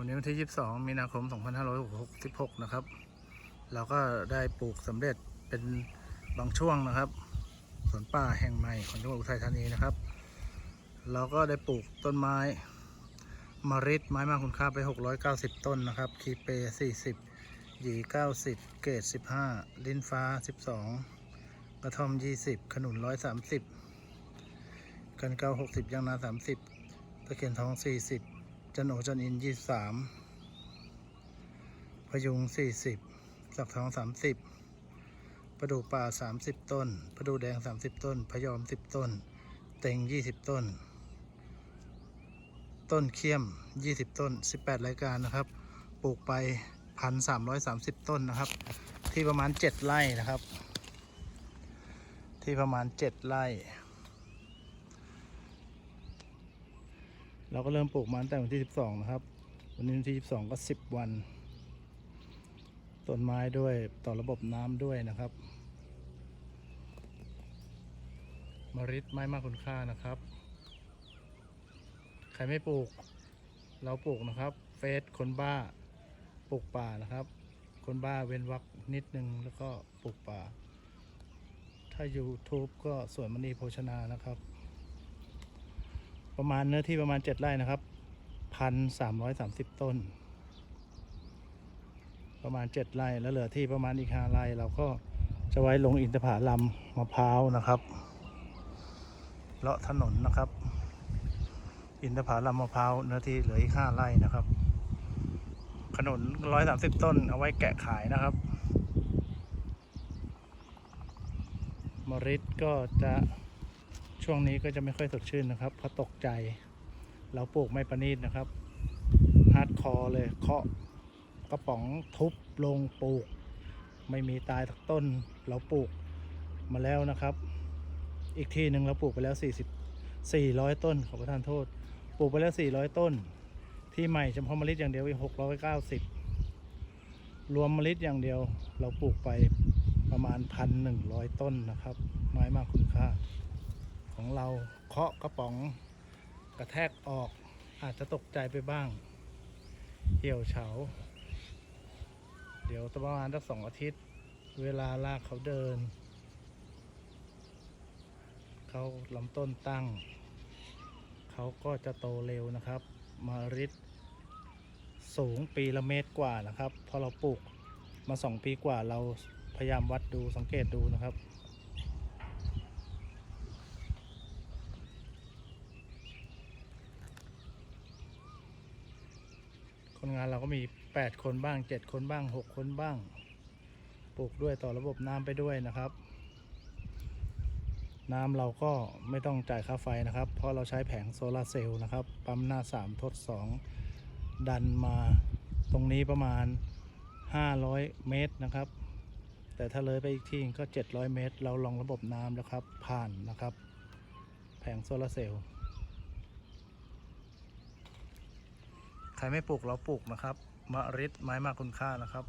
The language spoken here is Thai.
วันนี้วันที่ 22 มีนาคม 2566 นะครับ เราก็ได้ปลูกสำเร็จเป็นบางช่วงนะครับสวนป่าแห่งใหม่ของจังหวัดอุทัยธานีนะครับ เราก็ได้ปลูกต้นไม้มริดไม้มากคุณค่าไป 690 ต้นนะครับคีเป40หยี90 เกต15 ลิ้นฟ้า 12 กระท่อม 20 ขนุน 130 กันเกา60ยางนา 30 ตะเคียนทอง 40 จันโอจันอินยี่สามพยุงสี่สิบสักทองสามสิบประดูป่าสามสิบต้น ประดูแดงสามสิบต้น พยอมสิบต้น เต็งยี่สิบต้น ต้นเขี้ยมยี่สิบต้นสิบแปดรายการนะครับ ปลูกไปพันสามร้อยสามสิบต้นนะครับ ที่ประมาณเจ็ดไร่นะครับ ที่ประมาณเจ็ดไร่ เราก็เริ่มปลูกมาตั้งแต่วันที่ 12 นะครับ วันนี้วันที่ 12 ก็ 10 วัน ต้นไม้ด้วยต่อระบบน้ำด้วยนะครับมริดไม้มากคุณค่านะครับ ใครไม่ปลูก เราปลูกนะครับ เฟสคนบ้าปลูกป่านะครับ คนบ้าเว้นวักนิดนึงแล้วก็ปลูกป่า ถ้า YouTube ก็สวนมณีโภชนานะครับ ประมาณเนื้อที่ประมาณ7ไร่นะครับพันสามร้อยสามสิบต้น ประมาณ7ไร่แล้วเหลือที่ประมาณอีก5ไร่เราก็จะไว้ลงอินทผลัมมะพร้าวนะครับเลาะถนนนะครับ อินทผลัมมะพร้าวเนื้อที่เหลืออีก5ไร่นะครับ ขนุน130ต้น เอาไว้แกะขายนะครับมริดก็จะ ช่วงนี้ก็จะไม่ค่อยสดชื่นนะครับเพราะตกใจ เราปลูกไม่ประณีตนะครับฮาร์ดคอร์เลยเคาะกระป๋องทุบลงปลูก ไม่มีตายทักต้น เราปลูกมาแล้วนะครับ อีกที่หนึ่งเราปลูกไปแล้ว 40 400 ต้นขอประทานโทษ ปลูกไปแล้ว 400 ต้น ที่ใหม่เฉพาะเมล็ดอย่างเดียวอีก690 รวมเมล็ดอย่างเดียวเราปลูกไปประมาณ 1,100 ต้นนะครับ ไม้มากคุณค่า ของเราเคาะกระป๋องกระแทกออกอาจจะตกใจไปบ้าง เหี่ยวเฉา เดี๋ยวประมาณสักสองอาทิตย์ เวลาลากเขาเดิน เขาลำต้นตั้ง เขาก็จะโตเร็วนะครับ มาริดสูงปีละเมตรกว่านะครับ พอเราปลูกมาสองปีกว่าเราพยายามวัดดูสังเกตดูนะครับ คนงานเราก็มี 8 คนบ้าง 7 คนบ้าง 6 คนบ้าง ปลูกด้วยต่อระบบน้ำไปด้วยนะครับ น้ำเราก็ไม่ต้องจ่ายค่าไฟนะครับ เพราะเราใช้แผงโซลาร์เซลล์นะครับ ปั๊มหน้า 3 ทด 2 ดันมาตรงนี้ประมาณ 500 เมตรนะครับ แต่ถ้าเลยไปอีกที่ก็ 700 เมตร เราลองระบบน้ำแล้วครับ ผ่านนะครับ แผงโซลาร์เซลล์ ใครไม่ปลูกเราปลูกนะครับมะริดไม้มากคุณค่านะครับ